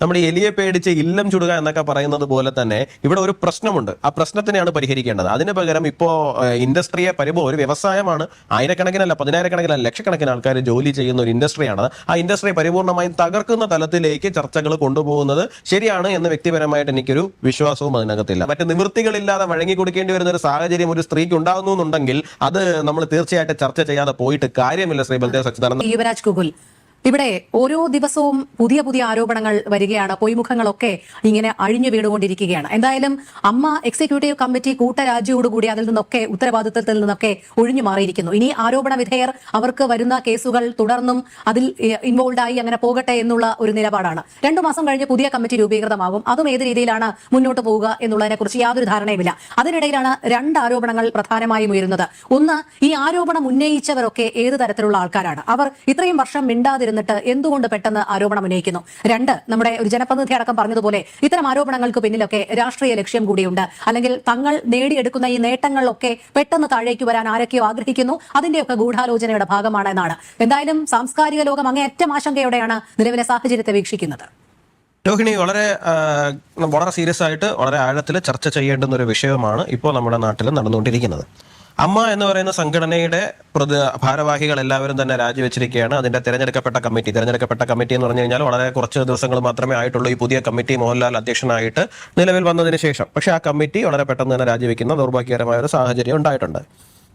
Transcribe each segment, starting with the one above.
നമ്മുടെ എലിയെ പേടിച്ച് ഇല്ലം ചുടുക എന്നൊക്കെ പറയുന്നത് പോലെ തന്നെ ഇവിടെ ഒരു പ്രശ്നമുണ്ട്. ആ പ്രശ്നത്തിനെയാണ് പരിഹരിക്കേണ്ടത്. അതിന് പകരം ഇപ്പോ ഇൻഡസ്ട്രിയെ പരിപോ ഒരു വ്യവസായമാണ് ആയിരക്കണക്കിനല്ല പതിനായിരക്കണക്കിനല്ല ലക്ഷക്കണക്കിന് ആൾക്കാർ ജോലി ചെയ്യുന്ന ഒരു ഇൻഡസ്ട്രിയാണ് ആ ഇൻഡസ്ട്രി പരിപൂർണമായും തകർക്കുന്ന തലത്തിലേക്ക് ചർച്ചകൾ കൊണ്ടുപോകുന്നത് ശരിയാണ് എന്ന് വ്യക്തിപരമായിട്ട് എനിക്കൊരു വിശ്വാസവും അതിനകത്തില്ല. മറ്റ് നിവൃത്തികളില്ലാതെ വഴങ്ങി കൊടുക്കേണ്ടി വരുന്ന ഒരു സാഹചര്യം ഒരു സ്ത്രീക്ക് ഉണ്ടാകുന്നു എന്നുണ്ടെങ്കിൽ അത് നമ്മൾ തീർച്ചയായിട്ടും ചർച്ച ചെയ്യാതെ പോയിട്ട് കാര്യമില്ല ശ്രീ ബൽദേവ് സച്ചിദാനന്ദ യുവരാജ് കുകുൽ ഇവിടെ ഓരോ ദിവസവും പുതിയ പുതിയ ആരോപണങ്ങൾ വരികയാണ്. പൊയ്മുഖങ്ങളൊക്കെ ഇങ്ങനെ അഴിഞ്ഞു വീടുകൊണ്ടിരിക്കുകയാണ് എന്തായാലും അമ്മ എക്സിക്യൂട്ടീവ് കമ്മിറ്റി കൂട്ടരാജിയോടുകൂടി അതിൽ നിന്നൊക്കെ ഉത്തരവാദിത്തത്തിൽ നിന്നൊക്കെ ഒഴിഞ്ഞു മാറിയിരിക്കുന്നു. ഇനി ആരോപണ വിധേയർ അവർക്ക് വരുന്ന കേസുകൾ തുടർന്നും അതിൽ ഇൻവോൾവ് ആയി അങ്ങനെ പോകട്ടെ എന്നുള്ള ഒരു നിലപാടാണ്. രണ്ടു മാസം കഴിഞ്ഞ് പുതിയ കമ്മിറ്റി രൂപീകൃതമാകും അതും ഏത് രീതിയിലാണ് മുന്നോട്ട് പോവുക എന്നുള്ളതിനെ കുറിച്ച് യാതൊരു ധാരണയുമില്ല. അതിനിടയിലാണ് രണ്ട് ആരോപണങ്ങൾ പ്രധാനമായും ഉയരുന്നത്. ഒന്ന് ഈ ആരോപണം ഉന്നയിച്ചവരൊക്കെ ഏത് തരത്തിലുള്ള ആൾക്കാരാണ്? അവർ ഇത്രയും വർഷം മിണ്ടാതിരുന്നിട്ട് എന്തുകൊണ്ട് പെട്ടെന്ന് ആരോപണം ഉന്നയിക്കുന്നു? രണ്ട് നമ്മുടെ ഒരു ജനപ്രതിനിധി അടക്കം പറഞ്ഞതുപോലെ ഇത്തരം ആരോപണങ്ങൾക്ക് പിന്നിലൊക്കെ രാഷ്ട്രീയ ലക്ഷ്യം കൂടിയുണ്ട്. അല്ലെങ്കിൽ തങ്ങൾ നേടിയെടുക്കുന്ന ഈ നേട്ടങ്ങളിലൊക്കെ പെട്ടെന്ന് താഴേക്ക് വരാൻ ആരൊക്കെയോ ആഗ്രഹിക്കുന്നു. അതിന്റെയൊക്കെ ഗൂഢാലോചനയുടെ ഭാഗമാണ് എന്നാണ് എന്തായാലും സാംസ്കാരിക ലോകം അങ്ങേയറ്റം ആശങ്കയോടെയാണ് നിലവിലെ സാഹചര്യത്തെ വീക്ഷിക്കുന്നത്. രോഹിണി വളരെ വളരെ സീരിയസ് ആയിട്ട് വളരെ ആഴത്തിൽ ചർച്ച ചെയ്യേണ്ടുന്ന ഒരു വിഷയമാണ് ഇപ്പോൾ നമ്മുടെ നാട്ടിൽ നടന്നുകൊണ്ടിരിക്കുന്നത്. അമ്മ എന്ന് പറയുന്ന സംഘടനയുടെ ഭാരവാഹികൾ എല്ലാവരും തന്നെ രാജിവെച്ചിരിക്കുകയാണ്. അതിന്റെ തെരഞ്ഞെടുക്കപ്പെട്ട കമ്മിറ്റി. തെരഞ്ഞെടുക്കപ്പെട്ട കമ്മിറ്റി എന്ന് പറഞ്ഞു കഴിഞ്ഞാൽ വളരെ കുറച്ച് ദിവസങ്ങൾ മാത്രമേ ആയിട്ടുള്ളൂ ഈ പുതിയ കമ്മിറ്റി മോഹൻലാൽ അധ്യക്ഷനായിട്ട് നിലവിൽ വന്നതിന് ശേഷം. പക്ഷേ ആ കമ്മിറ്റി വളരെ പെട്ടെന്ന് തന്നെ രാജിവെക്കുന്ന ദൗർഭാഗ്യകരമായ ഒരു സാഹചര്യം ഉണ്ടായിട്ടുണ്ട്.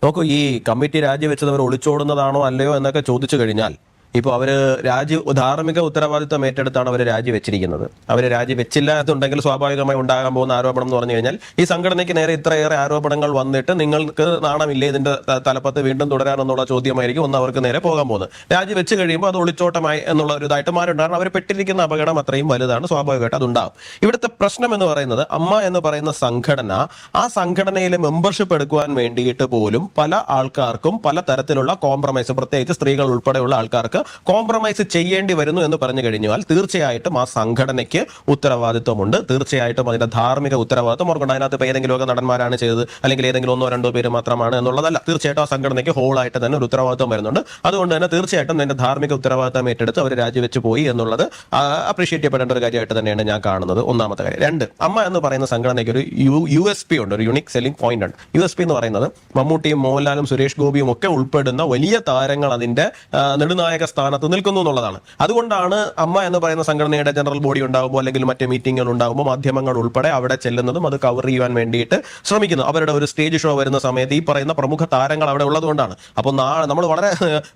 നോക്കൂ ഈ കമ്മിറ്റി രാജിവെച്ചത് അവർ ഒളിച്ചോടുന്നതാണോ അല്ലയോ എന്നൊക്കെ ചോദിച്ചു കഴിഞ്ഞാൽ ഇപ്പോൾ അവർ രാജി ധാർമ്മിക ഉത്തരവാദിത്വം ഏറ്റെടുത്താണ് അവർ രാജിവെച്ചിരിക്കുന്നത്. അവർ രാജിവെച്ചില്ല എന്നുണ്ടെങ്കിൽ സ്വാഭാവികമായി ഉണ്ടാകാൻ പോകുന്ന ആരോപണം എന്ന് പറഞ്ഞു കഴിഞ്ഞാൽ ഈ സംഘടനയ്ക്ക് നേരെ ഇത്രയേറെ ആരോപണങ്ങൾ വന്നിട്ട് നിങ്ങൾക്ക് നാണമില്ലേ ഇതിന്റെ തലപ്പത്ത് വീണ്ടും തുടരാനെന്നുള്ള ചോദ്യമായിരിക്കും ഒന്ന് അവർക്ക് നേരെ പോകാൻ പോകുന്നത്. രാജി വെച്ച് കഴിയുമ്പോൾ അത് ഒളിച്ചോട്ടമായി എന്നുള്ള ഒരു ഇതായിട്ട് മാറുണ്ട് കാരണം അവർ പെട്ടിരിക്കുന്ന അപകടം അത്രയും വലുതാണ്. സ്വാഭാവികമായിട്ട് അതുണ്ടാവും ഇവിടുത്തെ പ്രശ്നം എന്ന് പറയുന്നത് അമ്മ എന്ന് പറയുന്ന സംഘടന ആ സംഘടനയിലെ മെമ്പർഷിപ്പ് എടുക്കുവാൻ വേണ്ടിയിട്ട് പോലും പല ആൾക്കാർക്കും പല തരത്തിലുള്ള കോംപ്രമൈസ് പ്രത്യേകിച്ച് സ്ത്രീകൾ ഉൾപ്പെടെയുള്ള ആൾക്കാർക്ക് കോംപ്രമൈസ് ചെയ്യേണ്ടി വരുന്നു എന്ന് പറഞ്ഞു കഴിഞ്ഞാൽ തീർച്ചയായിട്ടും ആ സംഘടനയ്ക്ക് ഉത്തരവാദിത്വമുണ്ട്. തീർച്ചയായിട്ടും അതിന്റെ ധാർമ്മിക ഉത്തരവാദിത്വം ഓർക്കുണ്ട് അതിനകത്ത് ഇപ്പോൾ ഏതെങ്കിലുമൊക്കെ നടന്മാരാണ് ചെയ്തത് അല്ലെങ്കിൽ ഏതെങ്കിലും ഒന്നോ രണ്ടോ പേര് മാത്രമാണ് എന്നുള്ളതല്ല. തീർച്ചയായിട്ടും ആ സംഘടനയ്ക്ക് ഹോളായിട്ട് തന്നെ ഒരു ഉത്തരവാദിത്വം വരുന്നുണ്ട്. അതുകൊണ്ട് തന്നെ തീർച്ചയായിട്ടും അതിന്റെ ധാർമ്മിക ഉത്തരവാദിത്വം ഏറ്റെടുത്ത് അവർ രാജിവെച്ച് പോയി എന്നുള്ളത് അപ്രീഷിയേറ്റ് ചെയ്യപ്പെടേണ്ട ഒരു കാര്യമായിട്ട് തന്നെയാണ് ഞാൻ കാണുന്നത്. ഒന്നാമത്തെ കാര്യം. രണ്ട് അമ്മ എന്ന് പറയുന്ന സംഘടനയ്ക്ക് ഒരു യു യു എസ് പി ഉണ്ട് ഒരു യുണിക് സെല്ലിംഗ് പോയിന്റ് ഉണ്ട്. യു എസ് പി എന്ന് പറയുന്നത് മമ്മൂട്ടിയും മോഹൻലാലും സുരേഷ് ഗോപിയും ഒക്കെ ഉൾപ്പെടുന്ന വലിയ താരങ്ങൾ അതിന്റെ നെടുനായക സ്ഥാനത്ത് നിൽക്കുന്നു എന്നുള്ളതാണ്. അതുകൊണ്ടാണ് അമ്മ എന്ന് പറയുന്ന സംഘടനയുടെ ജനറൽ ബോഡി ഉണ്ടാകുമ്പോൾ അല്ലെങ്കിൽ മറ്റ് മീറ്റിംഗുകൾ ഉണ്ടാകുമ്പോൾ മാധ്യമങ്ങൾ ഉൾപ്പെടെ അവിടെ ചെല്ലുന്നതും അത് കവർ ചെയ്യാൻ വേണ്ടിയിട്ട് ശ്രമിക്കുന്നു. അവരുടെ ഒരു സ്റ്റേജ് ഷോ വരുന്ന സമയത്ത് ഈ പറയുന്ന പ്രമുഖ താരങ്ങൾ അവിടെ ഉള്ളതുകൊണ്ടാണ്. അപ്പോൾ നാളെ നമ്മൾ വളരെ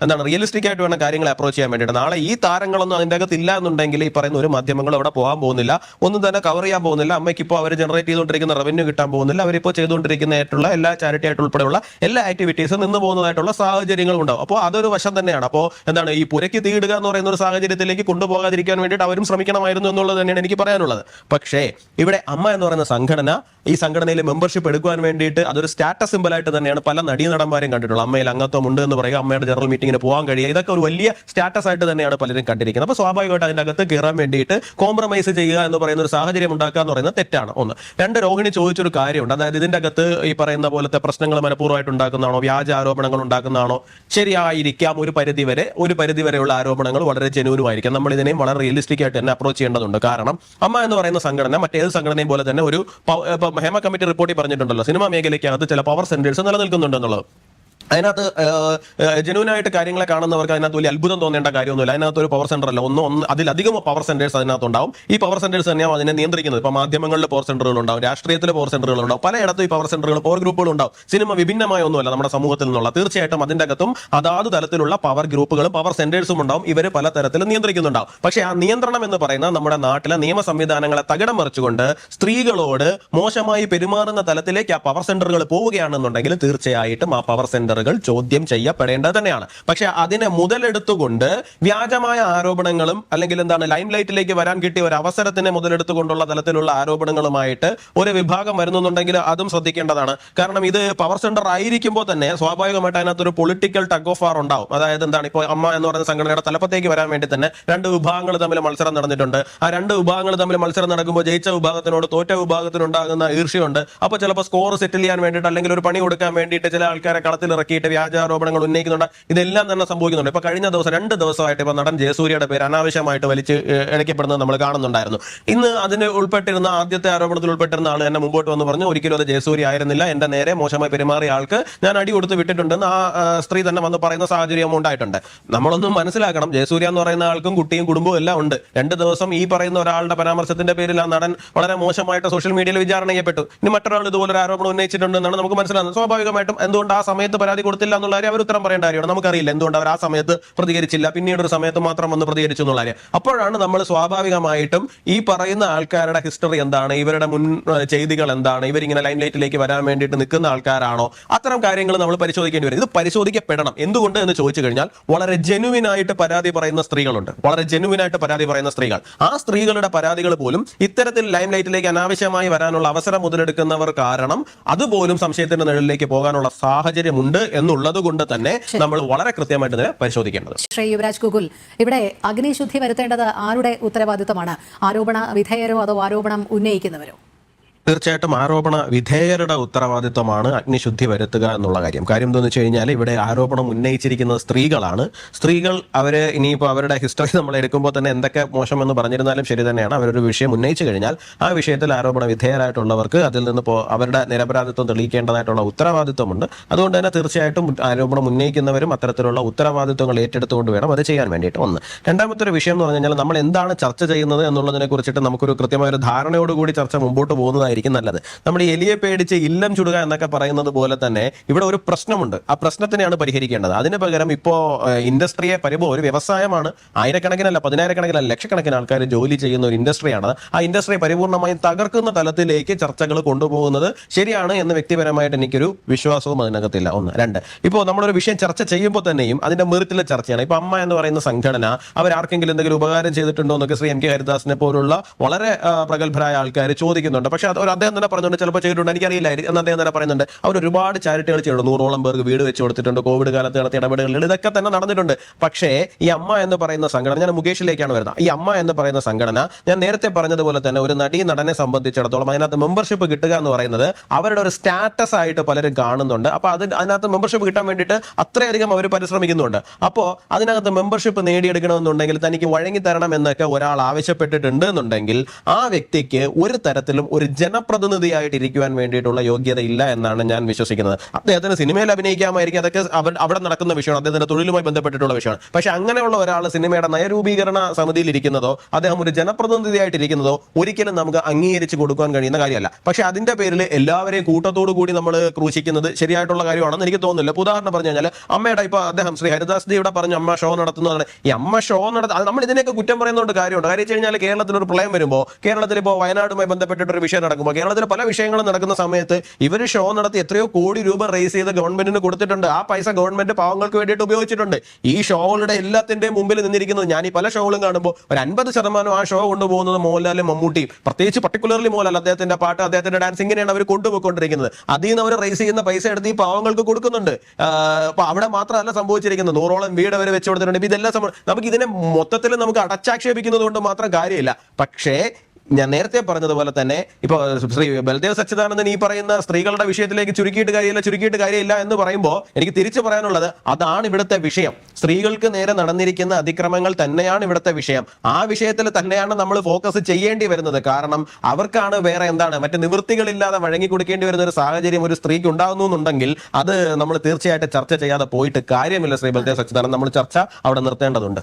എന്താണ് റിയലിസ്റ്റിക് ആയിട്ട് വേണം കാര്യങ്ങളെ അപ്രോച്ച് ചെയ്യാൻ വേണ്ടിയിട്ട്. നാളെ ഈ താരങ്ങളൊന്നും അതിന്റെ അകത്ത് ഇല്ല എന്നുണ്ടെങ്കിൽ ഈ പറയുന്ന ഒരു മാധ്യമങ്ങൾ അവിടെ പോകാൻ പോകുന്നില്ല. ഒന്നും തന്നെ കവർ ചെയ്യാൻ പോകുന്നില്ല. അമ്മയ്ക്ക് ഇപ്പോൾ അവർ ജനറേറ്റ് ചെയ്തുകൊണ്ടിരിക്കുന്ന റവന്യൂ കിട്ടാൻ പോകുന്നില്ല. അവരിപ്പോൾ ചെയ്തുകൊണ്ടിരിക്കുന്നതായിട്ടുള്ള എല്ലാ ചാരിറ്റി ആയിട്ട് ഉൾപ്പെടെയുള്ള എല്ലാ ആക്ടിവിറ്റീസും നിന്ന് പോകുന്നതായിട്ടുള്ള സാഹചര്യങ്ങളും ഉണ്ടാവും. അപ്പോൾ അതൊരു വശം തന്നെയാണ്. അപ്പോൾ എന്താണ് ഈ പുരയ്ക്ക് തീയിടുക എന്ന് പറയുന്ന ഒരു സാഹചര്യത്തിലേക്ക് കൊണ്ടുപോകാതിരിക്കാൻ വേണ്ടിയിട്ട് അവരും ശ്രമിക്കണമായിരുന്നു എന്നുള്ളത് തന്നെയാണ് എനിക്ക് പറയാനുള്ളത്. പക്ഷേ ഇവിടെ അമ്മ എന്ന് പറയുന്ന സംഘടന ഈ സംഘടനയിൽ മെമ്പർഷിപ്പ് എടുക്കുവാൻ വേണ്ടിയിട്ട് അതൊരു സ്റ്റാറ്റസ് സിമ്പിളായിട്ട് തന്നെയാണ് പല നടീനടന്മാരും കണ്ടിട്ടുള്ളത്. അമ്മയിൽ അംഗത്വം ഉണ്ട് എന്ന് പറയുക അമ്മയുടെ ജനറൽ മീറ്റിങ്ങിന് പോകാൻ കഴിയുക ഇതൊക്കെ ഒരു വലിയ സ്റ്റാറ്റസ് ആയിട്ട് തന്നെയാണ് പലരും കണ്ടിരിക്കുന്നത്. അപ്പോൾ സ്വാഭാവികമായിട്ട് അതിന്റെ അകത്ത് കയറാൻ വേണ്ടിയിട്ട് കോംപ്രമൈസ് ചെയ്യുക എന്ന് പറയുന്ന ഒരു സാഹചര്യം ഉണ്ടാക്കുക എന്ന് പറയുന്നത് തെറ്റാണ്. ഒന്ന്. രണ്ട് രോഹിണി ചോദിച്ചൊരു കാര്യമുണ്ട്. അതായത് ഇതിന്റെ അകത്ത് ഈ പറയുന്ന പോലത്തെ പ്രശ്നങ്ങൾ മനഃപൂർവമായിട്ട് ഉണ്ടാക്കുന്നതാണോ? വ്യാജ ആരോപണങ്ങൾ ഉണ്ടാക്കുന്നതാണോ? ശരിയായിരിക്കാം ഒരു പരിധി വരെ ഒരു പരിധി വരെയുള്ള ആരോപണങ്ങൾ വളരെ ജനുവനുമായിരിക്കും. നമ്മൾ ഇതിനെയും വളരെ റിയലിസ്റ്റിക് ആയിട്ട് തന്നെ അപ്രോച്ച് ചെയ്യേണ്ടതുണ്ട്. കാരണം അമ്മ എന്ന് പറയുന്ന സംഘടന മറ്റേത് സംഘടനയും പോലെ തന്നെ ഒരു ഹേമ കമ്മിറ്റി റിപ്പോർട്ടിൽ പറഞ്ഞിട്ടുണ്ടല്ലോ സിനിമാ മേഖലയ്ക്കകത്ത് ചില പവർ സെന്റേഴ്സ് നിലനിൽക്കുന്നുണ്ടെന്നുള്ളത്. അതിനകത്ത് ജനുവിനായിട്ട് കാര്യങ്ങളെ കാണുന്നവർക്ക് അതിനകത്ത് വലിയ അത്ഭുതം തോന്നേണ്ട കാര്യമൊന്നുമില്ല. അതിനകത്ത് ഒരു പവർ സെന്റർ അല്ല. ഒന്ന് ഒന്ന് അതിലധികം പവർ സെന്റേഴ്സ് അതിനകത്ത് ഉണ്ടാവും. ഈ പവർ സെന്റേഴ്സ് തന്നെയാണ് അതിനെ നിയന്ത്രിക്കുന്നത്. ഇപ്പൊ മാധ്യമങ്ങളിൽ പവർ സെന്ററുകൾ ഉണ്ടാവും. രാഷ്ട്രീയത്തിൽ പവർ സെന്ററുകൾ ഉണ്ടാവും. പലയിടത്തും ഈ പവർ സെന്ററുകൾ പവർ ഗ്രൂപ്പുകൾ ഉണ്ടാവും. സിനിമ വിഭിന്നമായ ഒന്നുമല്ല നമ്മുടെ സമൂഹത്തിൽ നിന്നുള്ള. തീർച്ചയായിട്ടും അതിന്റെ അകത്തും അതാത് തലത്തിലുള്ള പവർ ഗ്രൂപ്പുകളും പവർ സെന്റേഴ്സും ഉണ്ടാവും. ഇവർ പല തരത്തിൽ നിയന്ത്രിക്കുന്നുണ്ടാവും. പക്ഷേ ആ നിയന്ത്രണം എന്ന് പറയുന്നത് നമ്മുടെ നാട്ടിലെ നിയമ സംവിധാനങ്ങളെ തകിടം മറിച്ചുകൊണ്ട് സ്ത്രീകളോട് മോശമായി പെരുമാറുന്ന തലത്തിലേക്ക് ആ പവർ സെന്ററുകൾ പോവുകയാണെന്നുണ്ടെങ്കിൽ തീർച്ചയായിട്ടും ആ പവർ സെന്ററുകൾ ചോദ്യം ചെയ്യപ്പെടേണ്ടത് തന്നെയാണ്. പക്ഷെ അതിനെ മുതലെടുത്തുകൊണ്ട് വ്യാജമായ ആരോപണങ്ങളും അല്ലെങ്കിൽ എന്താണ് ലൈം ലൈറ്റിലേക്ക് വരാൻ കിട്ടിയ ഒരു അവസരത്തിനെ മുതലെടുത്തുകൊണ്ടുള്ള തലത്തിലുള്ള ആരോപണങ്ങളുമായിട്ട് ഒരു വിഭാഗം വരുന്നുണ്ടെങ്കിൽ അതും ശ്രദ്ധിക്കേണ്ടതാണ്. കാരണം ഇത് പവർ സെന്റർ ആയിരിക്കുമ്പോൾ തന്നെ സ്വാഭാവികമായിട്ട് അതിനകത്ത് ഒരു പൊളിറ്റിക്കൽ ടഗ് ഓഫ് ആർ ഉണ്ടാവും. അതായത് എന്താണ് ഇപ്പോൾ അമ്മ എന്ന് പറയുന്ന സംഘടനയുടെ തലപ്പത്തേക്ക് വരാൻ വേണ്ടി തന്നെ രണ്ട് വിഭാഗങ്ങൾ തമ്മിൽ മത്സരം നടന്നിട്ടുണ്ട്. ആ രണ്ട് വിഭാഗങ്ങൾ തമ്മിൽ മത്സരം നടക്കുമ്പോൾ ജയിച്ച വിഭാഗത്തിനോട് തോറ്റ വിഭാഗത്തിനുണ്ടാകുന്ന ഈർഷ്യമുണ്ട് അപ്പോൾ ചിലപ്പോൾ സ്കോർ സെറ്റിൽ ചെയ്യാൻ വേണ്ടിയിട്ട് അല്ലെങ്കിൽ ഒരു പണി കൊടുക്കാൻ വേണ്ടിയിട്ട് ചില ആൾക്കാരെ കളത്തിൽ ഇറക്കിയിട്ട് വ്യാജാരോപണങ്ങൾ ഉന്നയിക്കുന്നുണ്ട്. ഇതെല്ലാം തന്നെ സംഭവിക്കുന്നുണ്ട്. ഇപ്പൊ കഴിഞ്ഞ ദിവസം രണ്ട് ദിവസമായിട്ട് ഇപ്പൊ നടൻ ജയസൂര്യയുടെ പേര് അനാവശ്യമായിട്ട് വലിച്ച് ഇഴക്കപ്പെടുന്നത് നമ്മൾ കാണുന്നുണ്ടായിരുന്നു. ഇന്ന് അതിന് ഉൾപ്പെട്ടിരുന്ന ആദ്യത്തെ ആരോപണത്തിൽ ഉൾപ്പെട്ടിരുന്ന ആൾ എന്നെ മുമ്പോട്ട് വന്ന് പറഞ്ഞു ഒരിക്കലും അത് ജയസൂര്യ ആയിരുന്നില്ല. എന്റെ നേരെ മോശമായി പെരുമാറിയ ആൾക്ക് ഞാൻ അടി കൊടുത്ത് വിട്ടിട്ടുണ്ടെന്ന് ആ ആ, സ്ത്രീ തന്നെ വന്ന് പറയുന്ന സാഹചര്യം ഉണ്ടായിട്ടുണ്ട്. നമ്മളൊന്നും മനസ്സിലാക്കണം. ജയസൂര്യ എന്ന് പറയുന്ന ആൾക്കും കുട്ടിയും കുടുംബവും എല്ലാം ഉണ്ട്. രണ്ട് ദിവസം ഈ പറയുന്ന ഒരാളുടെ പരാമർശത്തിന്റെ പേരിൽ ആ നടൻ വളരെ മോശമായിട്ട് സോഷ്യൽ മീഡിയയിൽ വിചാരണ ചെയ്യപ്പെട്ടു. ഇനി മറ്റൊരാൾ ഇതുപോലെ ഒരു ആരോപണം ഉന്നയിച്ചിട്ടുണ്ടെന്നാണ് നമുക്ക് മനസ്സിലാകുന്നത്. സ്വാഭാവികമായിട്ടും എന്തുകൊണ്ട് ആ സമയത്ത് പരാതി കൊടുത്തില്ല എന്നുള്ള കാര്യം അവർ ഉത്തരം പറയേണ്ട കാര്യമാണ്. നമുക്കറിയില്ല. എന്തുകൊണ്ട് അവർ ആ സമയത്ത് പ്രതികരിച്ചില്ല? പിന്നീട് ഒരു സമയത്ത് മാത്രം വന്ന് പ്രതികരിച്ചു എന്നുള്ള കാര്യം. അപ്പോഴാണ് നമ്മൾ സ്വാഭാവികമായിട്ടും ഈ പറയുന്ന ആൾക്കാരുടെ ഹിസ്റ്ററി എന്താണ്? ഇവരുടെ മുൻ ചെയ്തികൾ എന്താണ്? ഇവരിങ്ങനെ ലൈൻ ലൈറ്റിലേക്ക് വരാൻ വേണ്ടിയിട്ട് നിൽക്കുന്ന ആൾക്കാരാണോ? അത്തരം കാര്യങ്ങൾ നമ്മൾ പരിശോധിക്കേണ്ടി വരും. ഇത് പരിശോധിക്കപ്പെടണം. എന്തുകൊണ്ട് എന്ന് ചോദിച്ചു കഴിഞ്ഞാൽ വളരെ ജെനുവിൻ ആയിട്ട് പരാതി പറയുന്ന സ്ത്രീകളുണ്ട്. വളരെ ജെനുവിൻ ആയിട്ട് പരാതി പറയുന്ന സ്ത്രീകൾ. ആ സ്ത്രീകളുടെ പരാതികൾ പോലും ഇത്തരത്തിൽ ലൈം ലൈറ്റിലേക്ക് അനാവശ്യമായി വരാനുള്ള അവസരം മുതലെടുക്കുന്നവർ കാരണം അതുപോലും സംശയത്തിന്റെ നിഴലിലേക്ക് പോകാനുള്ള സാഹചര്യമുണ്ട് എന്നുള്ളത് കൊണ്ട് തന്നെ നമ്മൾ വളരെ കൃത്യമായിട്ട് തന്നെ പരിശോധിക്കേണ്ടത് ശ്രീ യുവരാജ് ഗുഗുൽ ഇവിടെ അഗ്നിശുദ്ധി വരുത്തേണ്ടത് ആരുടെ ഉത്തരവാദിത്തമാണ് ആരോപണ വിധേയരോ അതോ ആരോപണം ഉന്നയിക്കുന്നവരോ? തീർച്ചയായിട്ടും ആരോപണ വിധേയരുടെ ഉത്തരവാദിത്വമാണ് അഗ്നിശുദ്ധി വരുത്തുക എന്നുള്ള കാര്യം. കാര്യം എന്താണെന്ന് വെച്ച് കഴിഞ്ഞാൽ ഇവിടെ ആരോപണം ഉന്നയിച്ചിരിക്കുന്നത് സ്ത്രീകളാണ്. സ്ത്രീകൾ അവർ ഇനിയിപ്പോൾ അവരുടെ ഹിസ്റ്ററി നമ്മൾ എടുക്കുമ്പോൾ തന്നെ എന്തൊക്കെ മോശമെന്ന് പറഞ്ഞിരുന്നാലും ശരി തന്നെയാണ് അവരൊരു വിഷയം ഉന്നയിച്ചു കഴിഞ്ഞാൽ ആ വിഷയത്തിൽ ആരോപണ വിധേയരായിട്ടുള്ളവർക്ക് അതിൽ നിന്ന് അവരുടെ നിരപരാധിത്വം തെളിയിക്കേണ്ടതായിട്ടുള്ള ഉത്തരവാദിത്വമുണ്ട്. അതുകൊണ്ട് തന്നെ തീർച്ചയായിട്ടും ആരോപണം ഉന്നയിക്കുന്നവരും അത്തരത്തിലുള്ള ഉത്തരവാദിത്വങ്ങൾ ഏറ്റെടുത്തുകൊണ്ട് വേണം അത് ചെയ്യാൻ വേണ്ടിയിട്ട്. ഒന്ന്. രണ്ടാമത്തെ ഒരു വിഷയം എന്ന് പറഞ്ഞു കഴിഞ്ഞാൽ നമ്മൾ എന്താണ് ചർച്ച ചെയ്യുന്നത് എന്നുള്ളതിനെ കുറിച്ചിട്ട് നമുക്കൊരു കൃത്യമായ ഒരു ധാരണയോടുകൂടി ചർച്ച മുമ്പോട്ട് പോകുന്നതായിരിക്കും നല്ലത്. നമ്മൾ എലിയെ പേടിച്ച് ഇല്ലം ചുടുക എന്നൊക്കെ പറയുന്നത് പോലെ തന്നെ ഇവിടെ ഒരു പ്രശ്നമുണ്ട്. ആ പ്രശ്നത്തിനെയാണ് പരിഹരിക്കേണ്ടത്. അതിന് പകരം ഇപ്പോൾ ഇൻഡസ്ട്രിയെ പരിപോ ഒരു വ്യവസായമാണ്. ആയിരക്കണക്കിനല്ല പതിനായിരക്കണക്കിനല്ല ലക്ഷക്കണക്കിന് ആൾക്കാർ ജോലി ചെയ്യുന്ന ഒരു ഇൻഡസ്ട്രിയാണ്. ആ ഇൻഡസ്ട്രിയെ പരിപൂർണമായും തകർക്കുന്ന തലത്തിലേക്ക് ചർച്ചകൾ കൊണ്ടുപോകുന്നത് ശരിയാണ് എന്ന് വ്യക്തിപരമായിട്ട് എനിക്കൊരു വിശ്വാസവും അതിനകത്തില്ല. ഒന്ന്. രണ്ട്. ഇപ്പോൾ നമ്മളൊരു വിഷയം ചർച്ച ചെയ്യുമ്പോൾ തന്നെയും അതിന്റെ മെറിറ്റിലെ ചർച്ചയാണ്. ഇപ്പൊ അമ്മ എന്ന് പറയുന്ന സംഘടന അവർ ആർക്കെങ്കിലും എന്തെങ്കിലും ഉപകാരം ചെയ്തിട്ടുണ്ടോ എന്നൊക്കെ ശ്രീ എം കെ ഹരിദാസിനെ പോലുള്ള വളരെ പ്രഗത്ഭരായ ആൾക്കാർ ചോദിക്കുന്നുണ്ട്. പക്ഷെ അത് ഒരു അദ്ദേഹം തന്നെ പറഞ്ഞുകൊണ്ട് ചിലപ്പോൾ ചെയ്തിട്ടുണ്ട്. എനിക്കറിയില്ല. എന്ന് അദ്ദേഹം തന്നെ പറയുന്നുണ്ട്. അവർ ഒരുപാട് ചാരിറ്റികൾ ചെയ്തിട്ടുണ്ട്. നൂറോളം പേർക്ക് വീട് വെച്ച് കൊടുത്തിട്ടുണ്ട്. കോവിഡ് കാലത്ത് നടത്തിയ ഇടപെടലുകൾ. ഇതൊക്കെ തന്നെ നടന്നിട്ടുണ്ട്. പക്ഷേ ഈ അമ്മ എന്ന് പറയുന്ന സംഘടന ഞാൻ മുകേഷിലേക്കാണ് വരുന്നത്. ഈ അമ്മ എന്ന് പറയുന്ന സംഘടന ഞാൻ നേരത്തെ പറഞ്ഞതുപോലെ തന്നെ ഒരു നടി നടനെ സംബന്ധിച്ചിടത്തോളം അതിനകത്ത് മെമ്പർഷിപ്പ് കിട്ടുക എന്ന് പറയുന്നത് അവരുടെ ഒരു സ്റ്റാറ്റസ് ആയിട്ട് പലരും കാണുന്നുണ്ട്. അപ്പൊ അത് അതിനകത്ത് മെമ്പർഷിപ്പ് കിട്ടാൻ വേണ്ടിയിട്ട് അത്രയധികം അവർ പരിശ്രമിക്കുന്നുണ്ട്. അപ്പോൾ അതിനകത്ത് മെമ്പർഷിപ്പ് നേടിയെടുക്കണമെന്നുണ്ടെങ്കിൽ തനിക്ക് വഴങ്ങി തരണം എന്നൊക്കെ ഒരാൾ ആവശ്യപ്പെട്ടിട്ടുണ്ട് എന്നുണ്ടെങ്കിൽ ആ വ്യക്തിക്ക് ഒരു തരത്തിലും ഒരു ജനപ്രതിനിധിയായിട്ട് ഇരിക്കുവാൻ വേണ്ടിയിട്ടുള്ള യോഗ്യത ഇല്ല എന്നാണ് ഞാൻ വിശ്വസിക്കുന്നത്. അദ്ദേഹത്തിന് സിനിമയിൽ അഭിനയിക്കാമായിരിക്കും. അതൊക്കെ അവൻ അവിടെ നടക്കുന്ന വിഷയമാണ്. അദ്ദേഹത്തിന്റെ തൊഴിലുമായി ബന്ധപ്പെട്ടിട്ടുള്ള വിഷയമാണ്. പക്ഷെ അങ്ങനെയുള്ള ഒരാൾ സിനിമയുടെ നയരൂപീകരണ സമിതിയിൽ ഇരിക്കുന്നതോ അദ്ദേഹം ഒരു ജനപ്രതിനിധിയായിട്ട് ഇരിക്കുന്നതോ ഒരിക്കലും നമുക്ക് അംഗീകരിച്ച് കൊടുക്കാൻ കഴിയുന്ന കാര്യമല്ല. പക്ഷെ അതിന്റെ പേരിൽ എല്ലാവരെയും കൂട്ടത്തോടു കൂടി നമ്മൾ ക്രൂശിക്കുന്നത് ശരിയായിട്ടുള്ള കാര്യമാണെന്ന് എനിക്ക് തോന്നുന്നില്ല. ഉദാഹരണം പറഞ്ഞു കഴിഞ്ഞാൽ അമ്മയുടെ ഇപ്പൊ അദ്ദേഹം ശ്രീ ഹരിദാസ് ജി ഇവിടെ പറഞ്ഞു അമ്മ ഷോ നടത്തുന്നതാണ് ഈ അമ്മ ഷോ നടത്ത നമ്മൾ ഇതിനൊക്കെ കുറ്റം പറയുന്നതുകൊണ്ട് കാര്യമുണ്ട്. കാര്യം വെച്ച് കഴിഞ്ഞാൽ കേരളത്തിൽ ഒരു പ്രളയം വരുമ്പോൾ കേരളത്തിൽ ഇപ്പോൾ വയനാടുമായി ബന്ധപ്പെട്ടിട്ട് ഒരു വിഷയം നടക്കുമ്പോൾ കേരളത്തിൽ പല വിഷയങ്ങളും നടക്കുന്ന സമയത്ത് ഇവർ ഷോ നടത്തി എത്രയോ കോടി രൂപ റേസ് ചെയ്ത് ഗവൺമെന്റിന് കൊടുത്തിട്ടുണ്ട്. ആ പൈസ ഗവൺമെന്റ് പാവങ്ങൾക്ക് വേണ്ടിയിട്ട് ഉപയോഗിച്ചിട്ടുണ്ട്. ഈ ഷോകളുടെ എല്ലാത്തിന്റെയും മുമ്പിൽ നിന്നിരിക്കുന്നത് ഞാൻ ഈ പല ഷോകളും കാണുമ്പോൾ ഒരു അൻപത് ശതമാനം ആ ഷോ കൊണ്ടുപോകുന്നത് മോഹൻലാലും മമ്മൂട്ടിയും. പ്രത്യേകിച്ച് പർട്ടിക്കുലർലി മോഹൻലാൽ അദ്ദേഹത്തിന്റെ പാട്ട് അദ്ദേഹത്തിന്റെ ഡാൻസ് ഇങ്ങനെയാണ് അവർ കൊണ്ടുപോയിക്കൊണ്ടിരിക്കുന്നത്. അതിൽ നിന്ന് അവർ റേസ് ചെയ്യുന്ന പൈസ എടുത്ത് ഈ പാവങ്ങൾക്ക് കൊടുക്കുന്നുണ്ട്. അപ്പൊ അവിടെ മാത്രമല്ല സംഭവിച്ചിരിക്കുന്നത്. നൂറോളം വീട് അവർ വെച്ചുകൊടുത്തിട്ടുണ്ട് ഇപ്പൊ ഇതെല്ലാം നമുക്ക് ഇതിനെ മൊത്തത്തിൽ നമുക്ക് അടച്ചാക്ഷേപിക്കുന്നത് കൊണ്ട് മാത്രം കാര്യമില്ല. പക്ഷേ ഞാൻ നേരത്തെ പറഞ്ഞതുപോലെ തന്നെ ഇപ്പൊ ശ്രീ ബൽദേവ് സച്ചിദാനന്ദൻ ഈ പറയുന്ന സ്ത്രീകളുടെ വിഷയത്തിലേക്ക് ചുരുക്കിയിട്ട് കാര്യമില്ല ചുരുക്കിയിട്ട് കാര്യമില്ല എന്ന് പറയുമ്പോൾ എനിക്ക് തിരിച്ചു പറയാനുള്ളത് അതാണ് ഇവിടുത്തെ വിഷയം. സ്ത്രീകൾക്ക് നേരെ നടന്നിരിക്കുന്ന അതിക്രമങ്ങൾ തന്നെയാണ് ഇവിടുത്തെ വിഷയം. ആ വിഷയത്തിൽ തന്നെയാണ് നമ്മൾ ഫോക്കസ് ചെയ്യേണ്ടി വരുന്നത്. കാരണം അവർക്കാണ് വേറെ എന്താണ് മറ്റ് നിവൃത്തികളില്ലാതെ വഴങ്ങി കൊടുക്കേണ്ടി വരുന്ന ഒരു സാഹചര്യം ഒരു സ്ത്രീക്ക് ഉണ്ടാകുന്നു എന്നുണ്ടെങ്കിൽ അത് നമ്മൾ തീർച്ചയായിട്ടും ചർച്ച ചെയ്യാതെ പോയിട്ട് കാര്യമില്ല ശ്രീ ബൽദേവ് സച്ചിദാനന്ദൻ. നമ്മൾ ചർച്ച അവിടെ നിർത്തേണ്ടതുണ്ട്.